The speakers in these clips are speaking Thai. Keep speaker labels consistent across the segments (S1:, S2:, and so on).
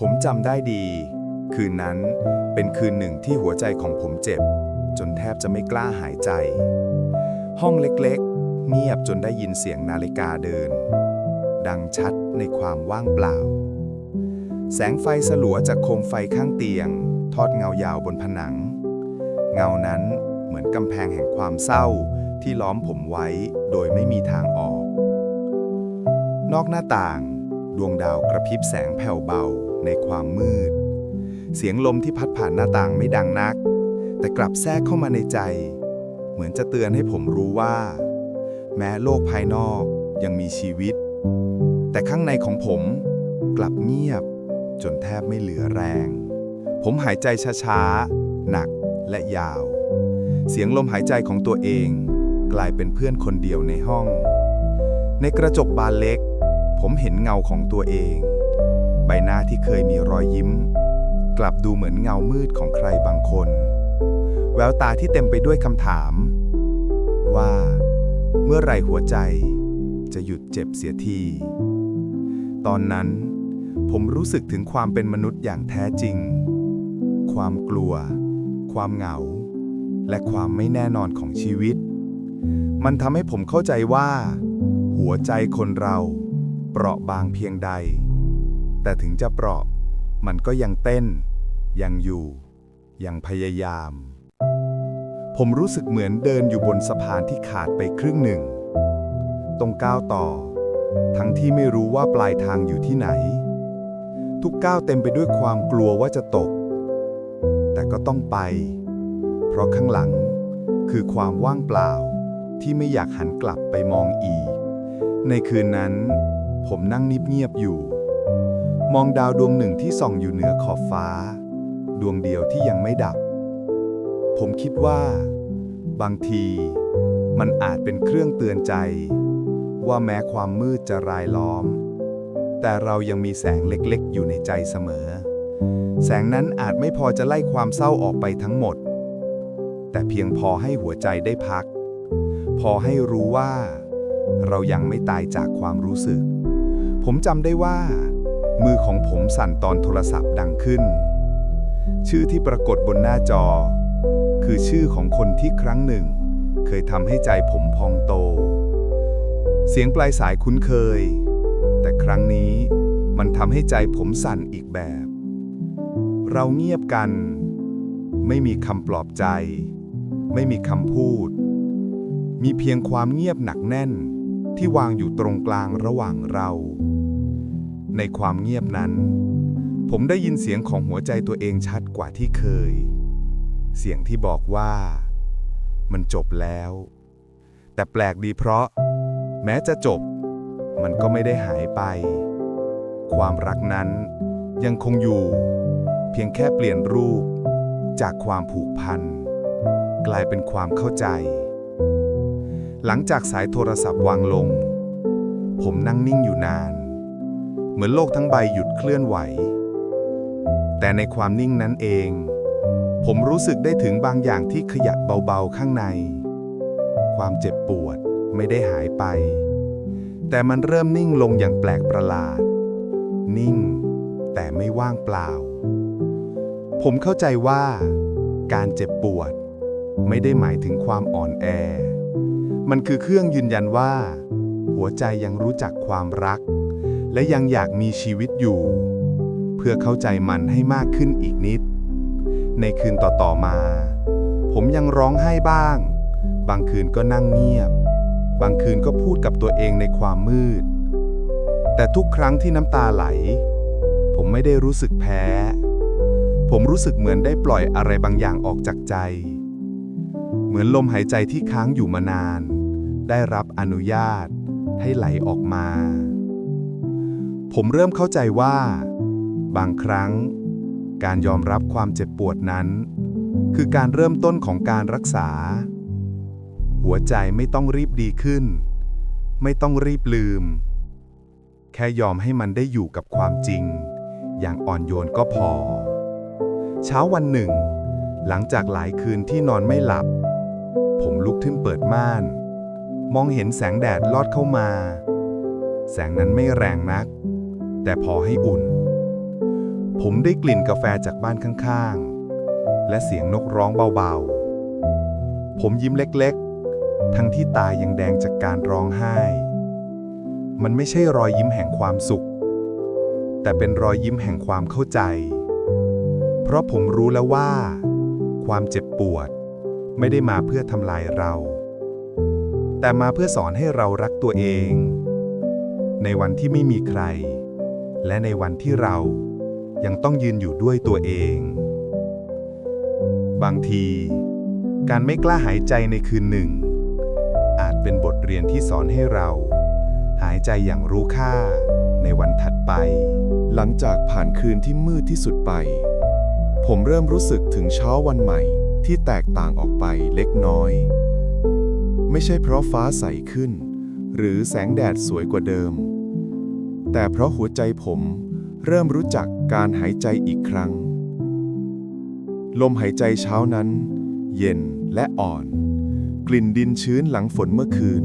S1: ผมจำได้ดี คืนนั้นเป็นคืนหนึ่งที่หัวใจของผมเจ็บ จนแทบจะไม่กล้าหายใจ ห้องเล็กๆ เงียบจนได้ยินเสียงนาฬิกาเดิน ดังชัดในความว่างเปล่า แสงไฟสลัวจากโคมไฟข้างเตียง ทอดเงายาวบนผนัง เงานั้นเหมือนกำแพงแห่งความเศร้าที่ล้อมผมไว้โดยไม่มีทางออก นอกหน้าต่าง ดวงดาวกระพริบแสงแผ่วเบา ในความมืด เสียงลมที่พัดผ่านหน้าต่างไม่ดังนัก แต่กลับแทรกเข้ามาในใจ เหมือนจะเตือนให้ผมรู้ว่า แม้โลกภายนอกยังมีชีวิต แต่ข้างในของผมกลับเงียบจนแทบไม่เหลือแรง ผมหายใจช้าๆ หนักและยาว เสียงลมหายใจของตัวเองกลายเป็นเพื่อนคนเดียวในห้อง ในกระจกบานเล็ก ผมเห็นเงาของตัวเอง ใบหน้าที่เคยมีรอยยิ้ม กลับดูเหมือนเงามืดของใครบางคน แววตาที่เต็มไปด้วยคำถาม ว่า เมื่อไรหัวใจ จะหยุดเจ็บเสียที ตอนนั้น ผมรู้สึกถึงความเป็นมนุษย์อย่างแท้จริง ความกลัว ความเหงา และความไม่แน่นอนของชีวิต มันทำให้ผมเข้าใจว่า หัวใจคนเราเปราะบางเพียงใด แต่ถึงจะเปราะ มันก็ยังเต้น ยังอยู่ ยังพยายาม ผมรู้สึกเหมือนเดินอยู่บนสะพานที่ขาดไปครึ่งหนึ่งต้องก้าวต่อ ทั้งที่ไม่รู้ว่าปลายทางอยู่ที่ไหน ทุกก้าวเต็มไปด้วยความกลัวว่าจะตก แต่ก็ต้องไป เพราะข้างหลังคือความว่างเปล่าที่ไม่อยากหันกลับไปมองอีก ในคืนนั้น ผมนั่งนิบเงียบอยู่ มองดาวดวงหนึ่งที่ส่องอยู่เหนือขอบฟ้า ดวงเดียวที่ยังไม่ดับ ผมคิดว่า บางที มันอาจเป็นเครื่องเตือนใจ ว่าแม้ความมืดจะรายล้อม แต่เรายังมีแสงเล็กๆ อยู่ในใจเสมอ แสงนั้นอาจไม่พอจะไล่ความเศร้าออกไปทั้งหมด แต่เพียงพอให้หัวใจได้พัก พอให้รู้ว่า เรายังไม่ตายจากความรู้สึก ผมจำได้ว่า มือของผมสั่นตอนโทรศัพท์ดังขึ้น ชื่อที่ปรากฏบนหน้าจอ คือชื่อของคนที่ครั้งหนึ่ง เคยทำให้ใจผมพองโต เสียงปลายสายคุ้นเคย แต่ครั้งนี้มันทำให้ใจผมสั่นอีกแบบ เราเงียบกัน ไม่มีคำปลอบใจ ไม่มีคำพูด มีเพียงความเงียบหนักแน่นที่วางอยู่ตรงกลางระหว่างเรา ในความเงียบนั้น ผมได้ยินเสียงของหัวใจตัวเองชัดกว่าที่เคย เสียงที่บอกว่า มันจบแล้ว แต่แปลกดีเพราะ แม้จะจบ มันก็ไม่ได้หายไป ความรักนั้นยังคงอยู่ เพียงแค่เปลี่ยนรูป จากความผูกพัน กลายเป็นความเข้าใจ หลังจากสายโทรศัพท์วางลง ผมนั่งนิ่งอยู่นาน เหมือนโลกทั้งใบหยุดเคลื่อนไหว แต่ในความนิ่งนั้นเอง ผมรู้สึกได้ถึงบางอย่างที่ขยับเบาๆข้างใน ความเจ็บปวดไม่ได้หายไป แต่มันเริ่มนิ่งลงอย่างแปลกประหลาด นิ่ง แต่ไม่ว่างเปล่า ผมเข้าใจว่า การเจ็บปวด ไม่ได้หมายถึงความอ่อนแอ มันคือเครื่องยืนยันว่า หัวใจยังรู้จักความรัก และยังอยากมีชีวิตอยู่ เพื่อเข้าใจมันให้มากขึ้นอีกนิด ในคืนต่อๆมา ผมยังร้องไห้บ้าง บางคืนก็นั่งเงียบ บางคืนก็พูดกับตัวเองในความมืด แต่ทุกครั้งที่น้ำตาไหล ผมไม่ได้รู้สึกแพ้ ผมรู้สึกเหมือนได้ปล่อยอะไรบางอย่างออกจากใจ เหมือนลมหายใจที่ค้างอยู่มานาน ได้รับอนุญาตให้ไหลออกมา ผมเริ่มเข้าใจว่า บางครั้ง การยอมรับความเจ็บปวดนั้น คือการเริ่มต้นของการรักษา หัวใจไม่ต้องรีบดีขึ้น ไม่ต้องรีบลืม แค่ยอมให้มันได้อยู่กับความจริง อย่างอ่อนโยนก็พอ เช้าวันหนึ่ง หลังจากหลายคืนที่นอนไม่หลับ ผมลุกขึ้นเปิดม่าน มองเห็นแสงแดดลอดเข้ามา แสงนั้นไม่แรงนัก แต่พอให้อุ่น
S2: ผมได้กลิ่นกาแฟจากบ้านข้างๆ และเสียงนกร้องเบาๆ ผมยิ้มเล็กๆ ทั้งที่ตายังแดงจากการร้องไห้ มันไม่ใช่รอยยิ้มแห่งความสุข แต่เป็นรอยยิ้มแห่งความเข้าใจ เพราะผมรู้แล้วว่า ความเจ็บปวด ไม่ได้มาเพื่อทำลายเรา แต่มาเพื่อสอนให้เรารักตัวเองในวันที่ไม่มีใคร และในวันที่เรายังต้องยืนอยู่ด้วยตัวเอง บางที การไม่กล้าหายใจในคืนหนึ่ง อาจเป็นบทเรียนที่สอนให้เรา หายใจอย่างรู้ค่าในวันถัดไป
S1: หลังจากผ่านคืนที่มืดที่สุดไป ผมเริ่มรู้สึกถึงเช้าวันใหม่ที่แตกต่างออกไปเล็กน้อย ไม่ใช่เพราะฟ้าใสขึ้น หรือแสงแดดสวยกว่าเดิม แต่เพราะหัวใจผมเริ่มรู้จักการหายใจอีกครั้ง ลมหายใจเช้านั้น เย็นและอ่อน กลิ่นดินชื้นหลังฝนเมื่อคืน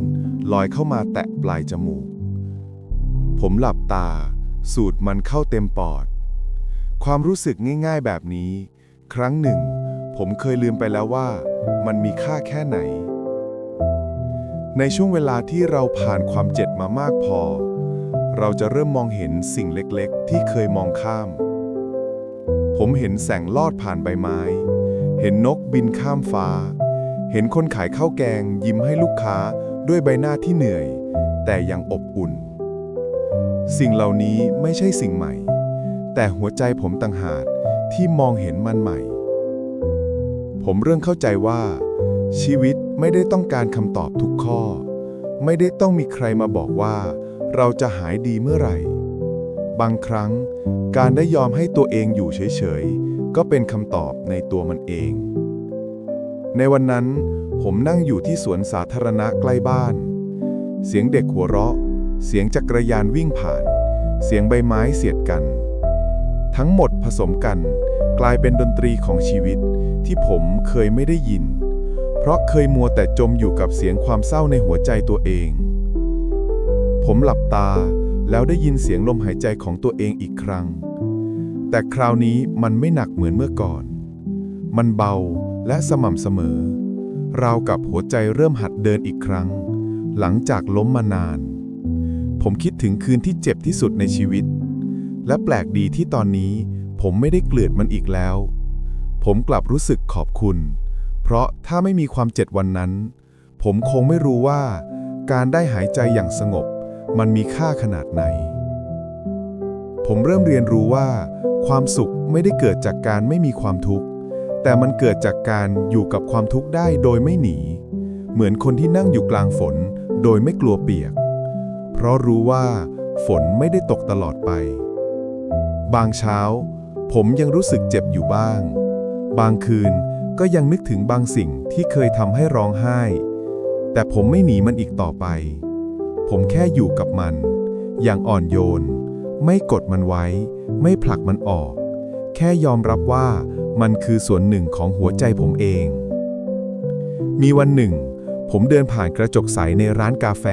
S1: ลอยเข้ามาแตะปลายจมูก ผมหลับตา สูดมันเข้าเต็มปอด ความรู้สึกง่ายๆแบบนี้ ครั้งหนึ่ง ผมเคยลืมไปแล้วว่า มันมีค่าแค่ไหน ในช่วงเวลาที่เราผ่านความเจ็บมามากพอ เราจะเริ่มมองเห็นสิ่งเล็กๆ ที่เคยมองข้าม ผมเห็นแสงลอดผ่านใบไม้ เห็นนกบินข้ามฟ้า เห็นคนขายข้าวแกงยิ้มให้ลูกค้าด้วยใบหน้าที่เหนื่อย แต่ยังอบอุ่น สิ่งเหล่านี้ไม่ใช่สิ่งใหม่ แต่หัวใจผมต่างหากที่มองเห็นมันใหม่ ผมเริ่มเข้าใจว่า ชีวิตไม่ได้ต้องการคำตอบทุกข้อ ไม่ได้ต้องมีใครมาบอกว่า เราจะหายดีเมื่อไหร่ บางครั้ง การได้ยอมให้ตัวเองอยู่เฉยๆ ก็เป็นคำตอบในตัวมันเอง ในวันนั้น ผมนั่งอยู่ที่สวนสาธารณะใกล้บ้าน เสียงเด็กหัวเราะ เสียงจักรยานวิ่งผ่าน เสียงใบไม้เสียดกัน ทั้งหมดผสมกัน กลายเป็นดนตรีของชีวิตที่ผมเคยไม่ได้ยิน เพราะเคยมัวแต่จมอยู่กับเสียงความเศร้าในหัวใจตัวเอง ผมหลับตา แล้วได้ยินเสียงลมหายใจของตัวเองอีกครั้ง แต่คราวนี้มันไม่หนักเหมือนเมื่อก่อน มันเบาและสม่ำเสมอ ราวกับหัวใจเริ่มหัดเดินอีกครั้ง หลังจากล้มมานาน ผมคิดถึงคืนที่เจ็บที่สุดในชีวิต และแปลกดีที่ตอนนี้ผมไม่ได้เกลียดมันอีกแล้ว ผมกลับรู้สึกขอบคุณ เพราะถ้าไม่มีความเจ็บวันนั้น ผมคงไม่รู้ว่าการได้หายใจอย่างสงบ มันมีค่าขนาดไหน ผมเริ่มเรียนรู้ว่า ความสุขไม่ได้เกิดจากการไม่มีความทุกข์ แต่มันเกิดจากการอยู่กับความทุกข์ได้โดยไม่หนี เหมือนคนที่นั่งอยู่กลางฝนโดยไม่กลัวเปียก เพราะรู้ว่า ฝนไม่ได้ตกตลอดไป บางเช้า ผมยังรู้สึกเจ็บอยู่บ้าง บางคืนก็ยังนึกถึงบางสิ่งที่เคยทำให้ร้องไห้ แต่ผมไม่หนีมันอีกต่อไป ผมแค่อยู่กับมัน อย่างอ่อนโยน ไม่กดมันไว้ ไม่ผลักมันออก แค่ยอมรับว่ามันคือส่วนหนึ่งของหัวใจผมเอง มีวันหนึ่ง ผมเดินผ่านกระจกใสในร้านกาแฟ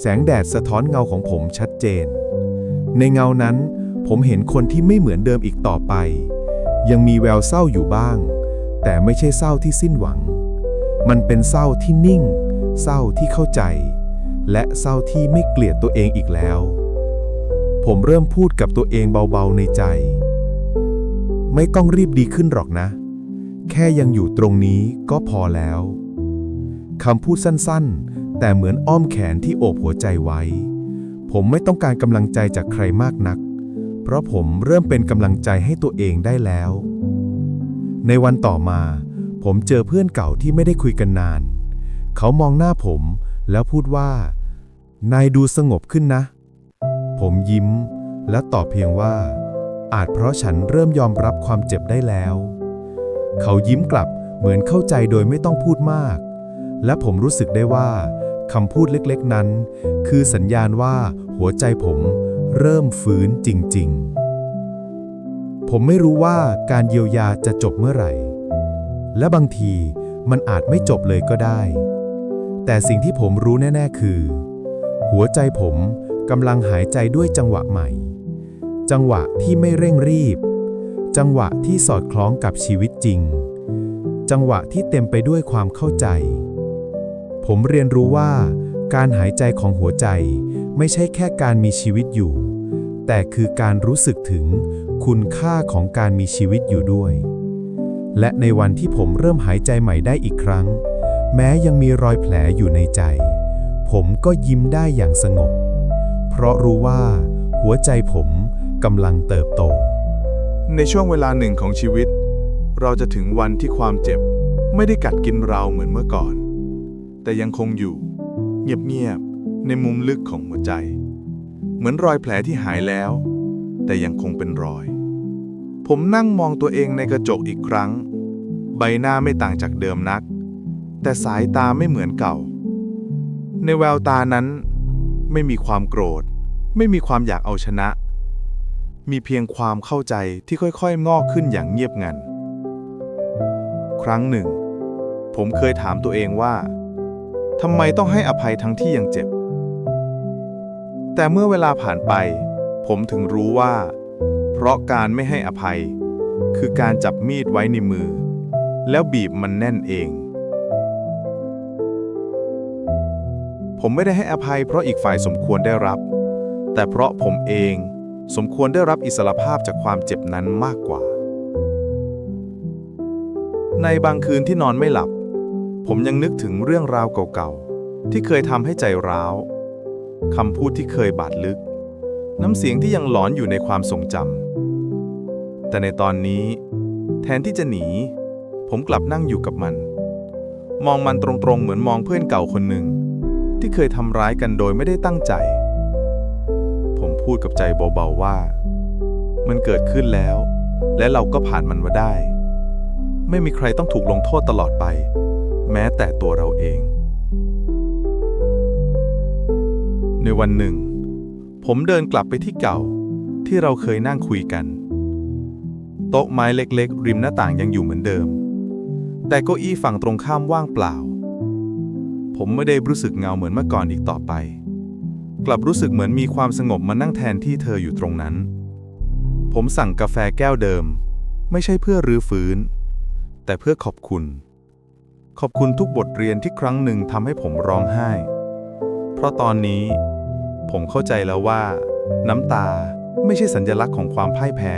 S1: แสงแดดสะท้อนเงาของผมชัดเจน ในเงานั้น ผมเห็นคนที่ไม่เหมือนเดิมอีกต่อไป ยังมีแววเศร้าอยู่บ้าง แต่ไม่ใช่เศร้าที่สิ้นหวัง มันเป็นเศร้าที่นิ่ง เศร้าที่เข้าใจ และเศร้าที่ไม่เกลียดตัวเองอีกแล้ว ผมเริ่มพูดกับตัวเองเบาๆในใจ ไม่ต้องรีบดีขึ้นหรอกนะ แค่ยังอยู่ตรงนี้ก็พอแล้วคำพูดสั้นๆ แต่เหมือนอ้อมแขนที่โอบหัวใจไว้ ผมไม่ต้องการกำลังใจจากใครมากนัก เพราะผมเริ่มเป็นกำลังใจให้ตัวเองได้แล้ว ในวันต่อมา ผมเจอเพื่อนเก่าที่ไม่ได้คุยกันนาน เขามองหน้าผม แล้วพูดว่า นายดูสงบขึ้นนะ ผมยิ้ม และตอบเพียงว่า อาจเพราะฉันเริ่มยอมรับความเจ็บได้แล้ว เขายิ้มกลับเหมือนเข้าใจโดยไม่ต้องพูดมาก และผมรู้สึกได้ว่าคำพูดเล็กๆนั้น คือสัญญาณว่าหัวใจผมเริ่มฟื้นจริงๆ ผมไม่รู้ว่าการเยียวยาจะจบเมื่อไหร่ และบางทีมันอาจไม่จบเลยก็ได้ แต่สิ่งที่ผมรู้แน่ ๆ คือ หัวใจผมกำลังหายใจด้วยจังหวะใหม่ จังหวะที่ไม่เร่งรีบ จังหวะที่สอดคล้องกับชีวิตจริง จังหวะที่เต็มไปด้วยความเข้าใจ ผมเรียนรู้ว่า การหายใจของหัวใจไม่ใช่แค่การมีชีวิตอยู่ แต่คือการรู้สึกถึงคุณค่าของการมีชีวิตอยู่ด้วย และในวันที่ผมเริ่มหายใจใหม่ได้อีกครั้ง แม้ยังมีรอยแผลอยู่ในใจ ผมก็ยิ้มได้อย่างสงบ เพราะรู้ว่า หัวใจผมกำลังเติบโต
S3: ในช่วงเวลาหนึ่งของชีวิต เราจะถึงวันที่ความเจ็บ ไม่ได้กัดกินเราเหมือนเมื่อก่อน แต่ยังคงอยู่ เงียบๆในมุมลึกของหัวใจ เหมือนรอยแผลที่หายแล้ว แต่ยังคงเป็นรอย ผมนั่งมองตัวเองในกระจกอีกครั้ง ใบหน้าไม่ต่างจากเดิมนัก แต่สายตาไม่เหมือนเก่า ในแววตานั้น ไม่มีความโกรธ ไม่มีความอยากเอาชนะ มีเพียงความเข้าใจที่ค่อยๆ งอกขึ้นอย่างเงียบงัน ครั้งหนึ่ง ผมเคยถามตัวเองว่าทำไมต้องให้อภัยทั้งที่ยังเจ็บ แต่เมื่อเวลาผ่านไป ผมถึงรู้ว่า เพราะการไม่ให้อภัย คือการจับมีดไว้ในมือ แล้วบีบมันแน่นเอง ผมไม่ได้ให้อภัยเพราะอีกฝ่ายสมควรได้รับ แต่เพราะผมเองสมควรได้รับอิสรภาพจากความเจ็บนั้นมากกว่า ในบางคืนที่นอนไม่หลับ ผมยังนึกถึงเรื่องราวเก่าๆ ที่เคยทำให้ใจร้าวคำพูดที่เคยบาดลึก น้ำเสียงที่ยังหลอนอยู่ในความทรงจำแต่ในตอนนี้ แทนที่จะหนี ผมกลับนั่งอยู่กับมัน มองมันตรงๆ เหมือนมองเพื่อนเก่าคนหนึ่ง ที่เคยทำร้ายกันโดยไม่ได้ตั้งใจ ผมพูดกับใจเบาๆว่า มันเกิดขึ้นแล้ว และเราก็ผ่านมันมาได้ ไม่มีใครต้องถูกลงโทษตลอดไป แม้แต่ตัวเราเอง ในวันหนึ่ง ผมเดินกลับไปที่เก่า ที่เราเคยนั่งคุยกัน โต๊ะไม้เล็กๆ ริมหน้าต่างยังอยู่เหมือนเดิม แต่เก้าอี้ฝั่งตรงข้ามว่างเปล่า ผมไม่ได้รู้สึกเงาเหมือนเมื่อก่อนอีกต่อไป กลับรู้สึกเหมือนมีความสงบมานั่งแทนที่เธออยู่ตรงนั้น ผมสั่งกาแฟแก้วเดิม ไม่ใช่เพื่อรื้อฟื้น แต่เพื่อขอบคุณ ขอบคุณทุกบทเรียนที่ครั้งหนึ่งทำให้ผมร้องไห้ เพราะตอนนี้ ผมเข้าใจแล้วว่า น้ำตาไม่ใช่สัญลักษณ์ของความพ่ายแพ้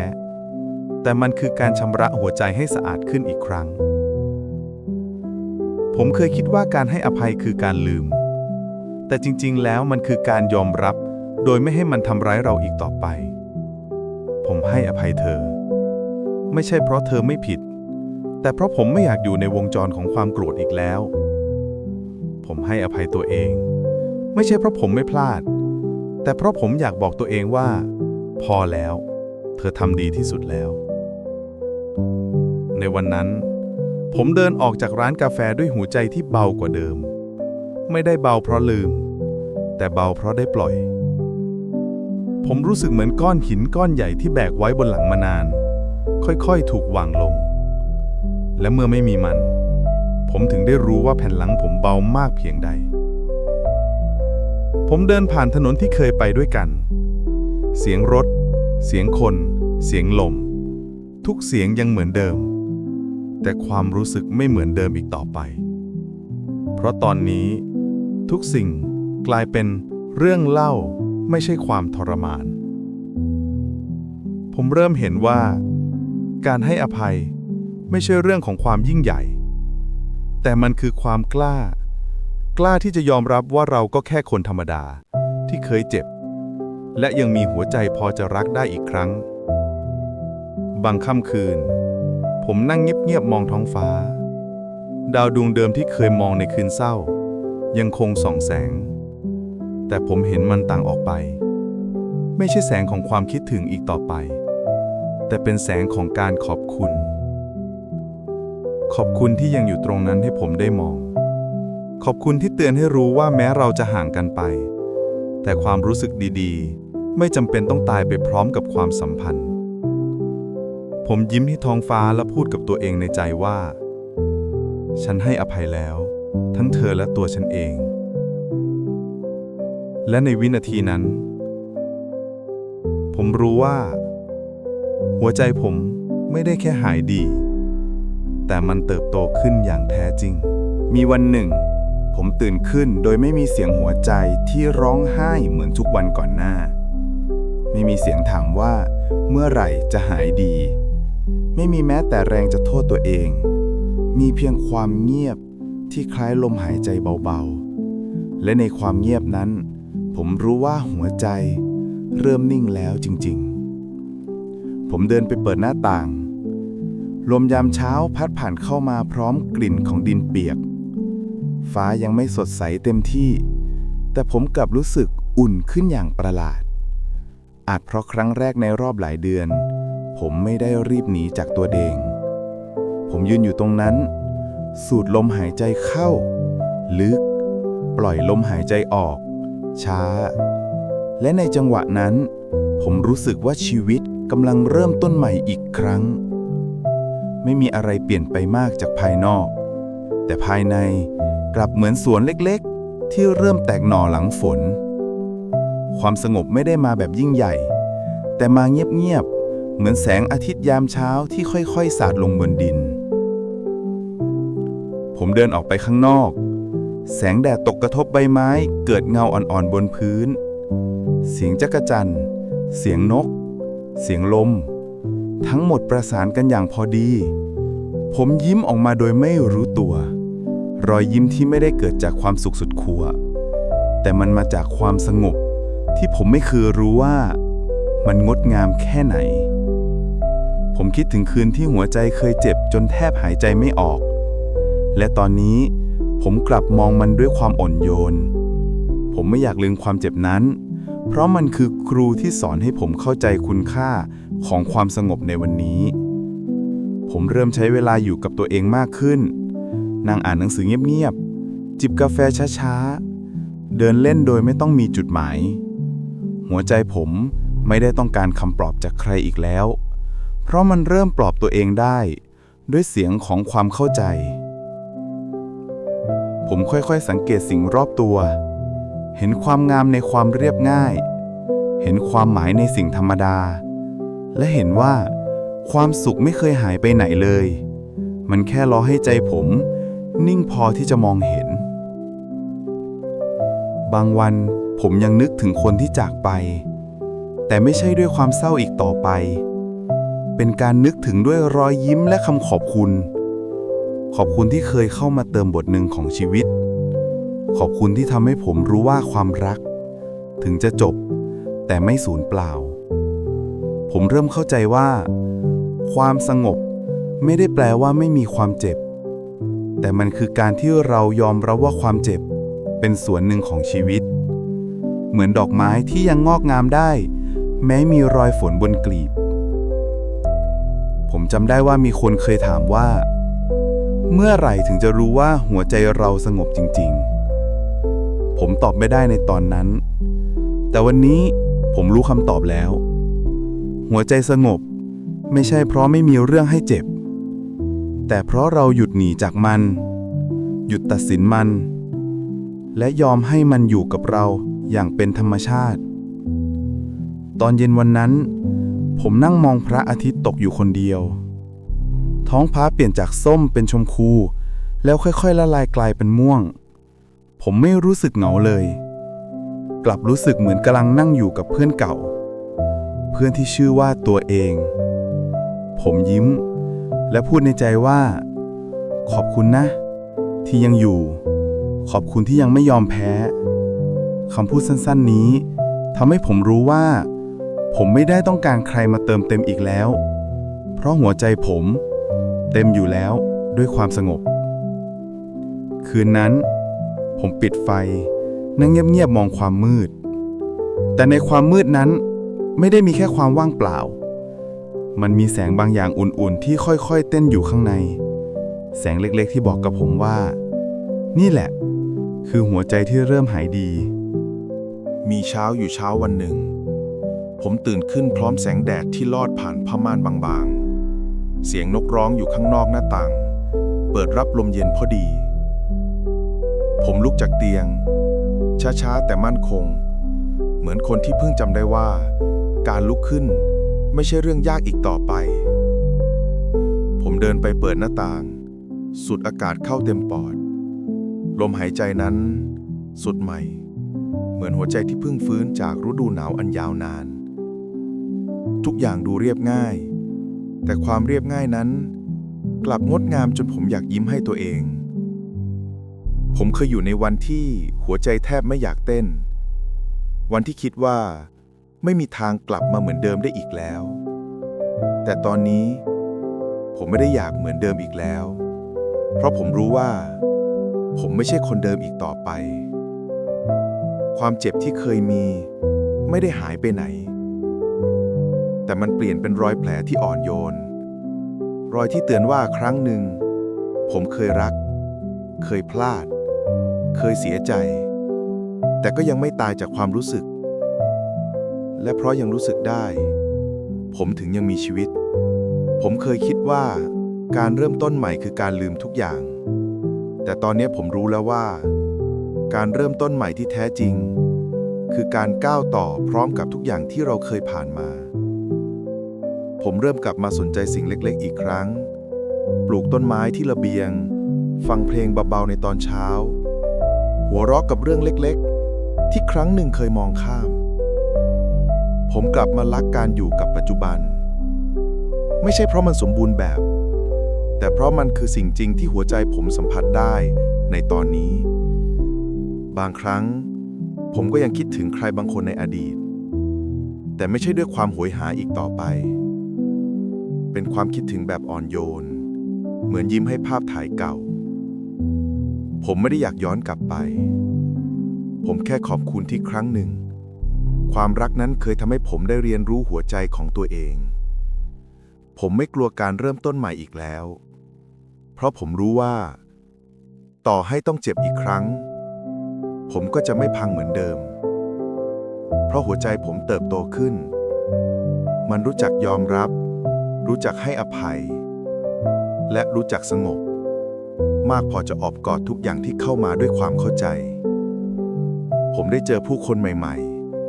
S3: แต่มันคือการชำระหัวใจให้สะอาดขึ้นอีกครั้ง ผมเคยคิดว่าการให้อภัยคือการลืม แต่จริงๆ แล้วมันคือการยอมรับ โดยไม่ให้มันทำร้ายเราอีกต่อไป ผมให้อภัยเธอ ไม่ใช่เพราะเธอไม่ผิด แต่เพราะผมไม่อยากอยู่ในวงจรของความโกรธอีกแล้ว ผมให้อภัยตัวเอง ไม่ใช่เพราะผมไม่พลาด แต่เพราะผมอยากบอกตัวเองว่า พอแล้ว เธอทำดีที่สุดแล้ว ในวันนั้น ผมเดินออกจากร้านกาแฟด้วยหัวใจที่เบากว่าเดิม ไม่ได้เบาเพราะลืม แต่เบาเพราะได้ปล่อย ผมรู้สึกเหมือนก้อนหินก้อนใหญ่ที่แบกไว้บนหลังมานาน ค่อยๆถูกวางลง และเมื่อไม่มีมัน ผมถึงได้รู้ว่าแผ่นหลังผมเบามากเพียงใด ผมเดินผ่านถนนที่เคยไปด้วยกัน เสียงรถ เสียงคน เสียงลม ทุกเสียงยังเหมือนเดิม แต่ความรู้สึกไม่เหมือนเดิมอีกต่อไป เพราะตอนนี้ทุกสิ่งกลายเป็นเรื่องเล่าไม่ใช่ความทรมาน ผมเริ่มเห็นว่า การให้อภัยไม่ใช่เรื่องของความยิ่งใหญ่ แต่มันคือความกล้า กล้าที่จะยอมรับว่าเราก็แค่คนธรรมดาที่เคยเจ็บ และยังมีหัวใจพอจะรักได้อีกครั้ง บางค่ำคืน ผมนั่งเงียบๆมองท้องฟ้า ดาวดวงเดิมที่เคยมองในคืนเศร้า ยังคงส่องแสง แต่ผมเห็นมันต่างออกไป ไม่ใช่แสงของความคิดถึงอีกต่อไป แต่เป็นแสงของการขอบคุณ ขอบคุณที่ยังอยู่ตรงนั้นให้ผมได้มอง ขอบคุณที่เตือนให้รู้ว่าแม้เราจะห่างกันไป แต่ความรู้สึกดีๆ ไม่จำเป็นต้องตายไปพร้อมกับความสัมพันธ์ ผมยิ้มที่ท้องฟ้าและพูดกับตัวเองในใจว่า ฉันให้อภัยแล้ว ทั้งเธอและตัวฉันเอง และในวินาทีนั้น ผมรู้ว่า หัวใจผม
S1: ไม่ได้แค่หายดี แต่มันเติบโตขึ้นอย่างแท้จริง
S2: มีวันหนึ่ง ผมตื่นขึ้นโดยไม่มีเสียงหัวใจที่ร้องไห้เหมือนทุกวันก่อนหน้า ไม่มีเสียงถามว่าเมื่อไหร่จะหายดี ไม่มีแม้แต่แรงจะโทษตัวเอง มีเพียงความเงียบที่คล้ายลมหายใจเบาๆ และในความเงียบนั้น ผมรู้ว่าหัวใจเริ่มนิ่งแล้วจริงๆ ผมเดินไปเปิดหน้าต่าง ลมยามเช้าพัดผ่านเข้ามาพร้อมกลิ่นของดินเปียก ฟ้ายังไม่สดใสเต็มที่ แต่ผมกลับรู้สึกอุ่นขึ้นอย่างประหลาด อาจเพราะครั้งแรกในรอบหลายเดือน ผมไม่ได้รีบหนีจากตัวเดง ผมยืนอยู่ตรงนั้น สูดลมหายใจเข้า ลึก ปล่อยลมหายใจออก ช้า และในจังหวะนั้น ผมรู้สึกว่าชีวิตกำลังเริ่มต้นใหม่อีกครั้ง ไม่มีอะไรเปลี่ยนไปมากจากภายนอก แต่ภายในกลับเหมือนสวนเล็กๆ ที่เริ่มแตกหน่อหลังฝน ความสงบไม่ได้มาแบบยิ่งใหญ่ แต่มาเงียบๆ เหมือนแสงอาทิตย์ยามเช้าที่ค่อยๆ สาดลงบนดิน ผมเดินออกไปข้างนอก แสงแดดตกกระทบใบไม้ เกิดเงาอ่อนๆบนพื้น เสียงจักจั่นเสียงนก เสียงลม ทั้งหมดประสานกันอย่างพอดี ผมยิ้มออกมาโดยไม่รู้ตัว รอยยิ้มที่ไม่ได้เกิดจากความสุขสุดขัวแต่มันมาจากความสงบที่ผมไม่เคยรู้ว่ามันงดงามแค่ไหน ผมคิดถึงคืนที่หัวใจเคยเจ็บจนแทบหายใจไม่ออก และตอนนี้ผมกลับมองมันด้วยความอ่อนโยน ผมไม่อยากลืมความเจ็บนั้น เพราะมันคือครูที่สอนให้ผมเข้าใจคุณค่าของความสงบในวันนี้ ผมเริ่มใช้เวลาอยู่กับตัวเองมากขึ้น นั่งอ่านหนังสือเงียบๆ จิบกาแฟช้าๆ เดินเล่นโดยไม่ต้องมีจุดหมาย หัวใจผมไม่ได้ต้องการคำปลอบจากใครอีกแล้ว เพราะมันเริ่มปลอบตัวเองได้ ด้วยเสียงของความเข้าใจ ผมค่อยๆสังเกตสิ่งรอบตัว เห็นความงามในความเรียบง่าย เห็นความหมายในสิ่งธรรมดา และเห็นว่าความสุขไม่เคยหายไปไหนเลย มันแค่รอให้ใจผม นิ่งพอที่จะมองเห็น บางวันผมยังนึกถึงคนที่จากไป แต่ไม่ใช่ด้วยความเศร้าอีกต่อไป เป็นการนึกถึงด้วยรอยยิ้มและคำขอบคุณ ขอบคุณที่เคยเข้ามาเติมบทหนึ่งของชีวิต ขอบคุณที่ทำให้ผมรู้ว่าความรัก ถึงจะจบ แต่ไม่สูญเปล่า ผมเริ่มเข้าใจว่า ความสงบไม่ได้แปลว่าไม่มีความเจ็บ แต่มันคือการที่เรายอมรับว่าความเจ็บ เป็นส่วนหนึ่งของชีวิต เหมือนดอกไม้ที่ยังงอกงามได้ แม้มีรอยฝนบนกลีบ จำได้ว่ามีคนเคยถามว่า เมื่อไหร่ถึงจะรู้ว่าหัวใจเราสงบจริง ๆ ผมตอบไม่ได้ในตอนนั้น แต่วันนี้ผมรู้คำตอบแล้ว หัวใจสงบ ไม่ใช่เพราะไม่มีเรื่องให้เจ็บ แต่เพราะเราหยุดหนีจากมัน หยุดตัดสินมัน และยอมให้มันอยู่กับเราอย่างเป็นธรรมชาติ ตอนเย็นวันนั้น ผมนั่งมองพระอาทิตย์ตกอยู่คนเดียว ท้องฟ้าเปลี่ยนจากส้มเป็นชมพู แล้วค่อยๆละลายกลายเป็นม่วง ผมไม่รู้สึกเหงาเลย กลับรู้สึกเหมือนกำลังนั่งอยู่กับเพื่อนเก่า เพื่อนที่ชื่อว่าตัวเอง ผมยิ้ม และพูดในใจว่า ขอบคุณนะ ที่ยังอยู่ ขอบคุณที่ยังไม่ยอมแพ้คำพูดสั้นๆนี้ทำให้ผมรู้ว่า ผมไม่ได้ต้องการใครมาเติมเต็มอีกแล้ว เพราะหัวใจผม เต็มอยู่แล้วด้วยความสงบ คืนนั้น ผมปิดไฟ นั่งเงียบๆมองความมืด แต่ในความมืดนั้นไม่ได้มีแค่ความว่างเปล่า มันมีแสงบางอย่างอุ่นๆ ที่ค่อยๆ เต้นอยู่ข้างใน แสงเล็กๆ ที่บอกกับผมว่า นี่แหละ คือหัวใจที่เริ่มหายดี
S1: มีเช้าอยู่เช้าวันหนึ่ง ผมตื่นขึ้นพร้อมแสงแดดที่ลอดผ่านผ้าม่านบางๆ เสียงนกร้องอยู่ข้างนอกหน้าต่าง เปิดรับลมเย็นพอดี ผมลุกจากเตียง ช้าๆ แต่มั่นคง เหมือนคนที่เพิ่งจำได้ว่า การลุกขึ้นไม่ใช่เรื่องยากอีกต่อไป ผมเดินไปเปิดหน้าต่างสูดอากาศเข้าเต็มปอด ลมหายใจนั้น สุดใหม่ เหมือนหัวใจที่เพิ่งฟื้นจากฤดูหนาวอันยาวนาน ทุกอย่างดูเรียบง่าย แต่ความเรียบง่ายนั้น กลับงดงามจนผมอยากยิ้มให้ตัวเอง ผมเคยอยู่ในวันที่หัวใจแทบไม่อยากเต้น วันที่คิดว่า ไม่มีทางกลับมาเหมือนเดิมได้อีกแล้ว แต่ตอนนี้ ผมไม่ได้อยากเหมือนเดิมอีกแล้ว เพราะผมรู้ว่า ผมไม่ใช่คนเดิมอีกต่อไป ความเจ็บที่เคยมี ไม่ได้หายไปไหน แต่มันเปลี่ยนเป็นรอยแผลที่อ่อนโยน รอยที่เตือนว่าครั้งหนึ่ง ผมเคยรัก เคยพลาด เคยเสียใจ แต่ก็ยังไม่ตายจากความรู้สึก และเพราะยังรู้สึกได้ ผมถึงยังมีชีวิต ผมเคยคิดว่า การเริ่มต้นใหม่คือการลืมทุกอย่าง แต่ตอนนี้ผมรู้แล้วว่า การเริ่มต้นใหม่ที่แท้จริง คือการก้าวต่อพร้อมกับทุกอย่างที่เราเคยผ่านมา ผมเริ่มกลับมาสนใจสิ่งเล็กๆ อีกครั้ง ปลูกต้นไม้ที่ระเบียง ฟังเพลงเบาๆในตอนเช้า หัวเราะกับเรื่องเล็กๆ ที่ครั้งหนึ่งเคยมองข้าม ผมกลับมารักการอยู่กับปัจจุบัน ไม่ใช่เพราะมันสมบูรณ์แบบ แต่เพราะมันคือสิ่งจริงที่หัวใจผมสัมผัสได้ในตอนนี้ บางครั้ง ผมก็ยังคิดถึงใครบางคนในอดีต แต่ไม่ใช่ด้วยความหวยหาอีกต่อไป เป็นความคิดถึงแบบอ่อนโยน เหมือนยิ้มให้ภาพถ่ายเก่า ผมไม่ได้อยากย้อนกลับไป ผมแค่ขอบคุณที่ครั้งหนึ่ง ความรักนั้นเคยทำให้ผมได้เรียนรู้หัวใจของตัวเอง ผมไม่กลัวการเริ่มต้นใหม่อีกแล้ว เพราะผมรู้ว่า ต่อให้ต้องเจ็บอีกครั้ง ผมก็จะไม่พังเหมือนเดิม เพราะหัวใจผมเติบโตขึ้น มันรู้จักยอมรับ รู้จักให้อภัย และรู้จักสงบ มากพอจะอบกอดทุกอย่างที่เข้ามาด้วยความเข้าใจ ผมได้เจอผู้คนใหม่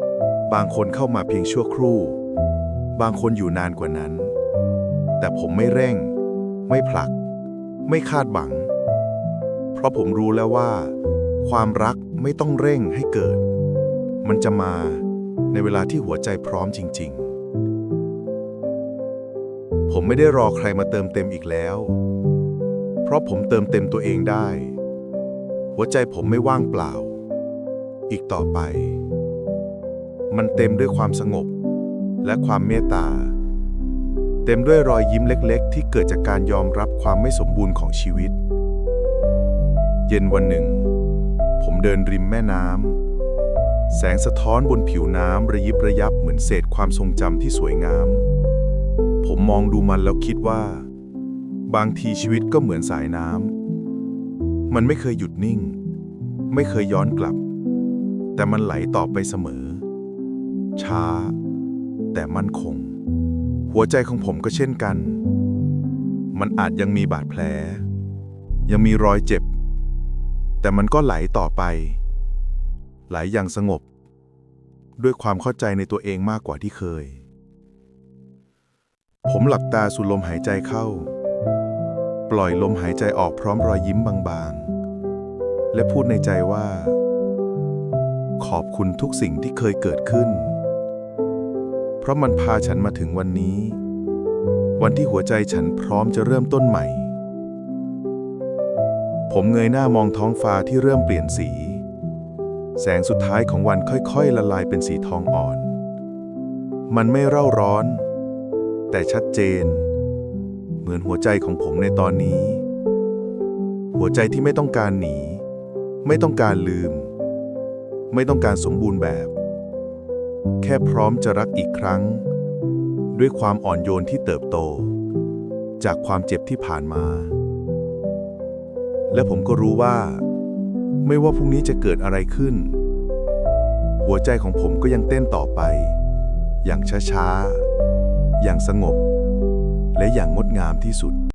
S1: ๆ บางคนเข้ามาเพียงชั่วครู่ บางคนอยู่นานกว่านั้น แต่ผมไม่เร่ง ไม่ผลัก ไม่คาดหวัง เพราะผมรู้แล้วว่า ความรักไม่ต้องเร่งให้เกิด มันจะมาในเวลาที่หัวใจพร้อมจริง ๆ ผมไม่ได้รอใครมาเติมเต็มอีกแล้ว เพราะผมเติมเต็มตัวเองได้ หัวใจผมไม่ว่างเปล่า อีกต่อไป มันเต็มด้วยความสงบ และความเมตตา เต็มด้วยรอยยิ้มเล็ก ๆ ที่เกิดจากการยอมรับความไม่สมบูรณ์ของชีวิต เย็นวันหนึ่ง ผมเดินริมแม่น้ำแสงสะท้อนบนผิวน้ำระยิบระยับเหมือนเศษความทรงจำที่สวยงาม ผมมองดูมันแล้วคิดว่า บางทีชีวิตก็เหมือนสายน้ำมันไม่เคยหยุดนิ่ง ไม่เคยย้อนกลับ แต่มันไหลต่อไปเสมอ ช้า แต่มั่นคง หัวใจของผมก็เช่นกัน มันอาจยังมีบาดแผล ยังมีรอยเจ็บ แต่มันก็ไหลต่อไป ไหลอย่างสงบ ด้วยความเข้าใจในตัวเองมากกว่าที่เคย ผมหลับตาสูดลมหายใจเข้า ปล่อยลมหายใจออกพร้อมรอยยิ้มบางๆ และพูดในใจว่า ขอบคุณทุกสิ่งที่เคยเกิดขึ้น เพราะมันพาฉันมาถึงวันนี้ วันที่หัวใจฉันพร้อมจะเริ่มต้นใหม่ ผมเงยหน้ามองท้องฟ้าที่เริ่มเปลี่ยนสี แสงสุดท้ายของวันค่อยๆ ละลายเป็นสีทองอ่อน มันไม่เร่าร้อน แต่ชัดเจน เหมือนหัวใจของผมในตอนนี้ หัวใจที่ไม่ต้องการหนี ไม่ต้องการลืม ไม่ต้องการสมบูรณ์แบบ แค่พร้อมจะรักอีกครั้ง ด้วยความอ่อนโยนที่เติบโต จากความเจ็บที่ผ่านมา และผมก็รู้ว่า ไม่ว่าพรุ่งนี้จะเกิดอะไรขึ้น หัวใจของผมก็ยังเต้นต่อไป อย่างช้าๆ อย่างสงบ และอย่างงดงามที่สุด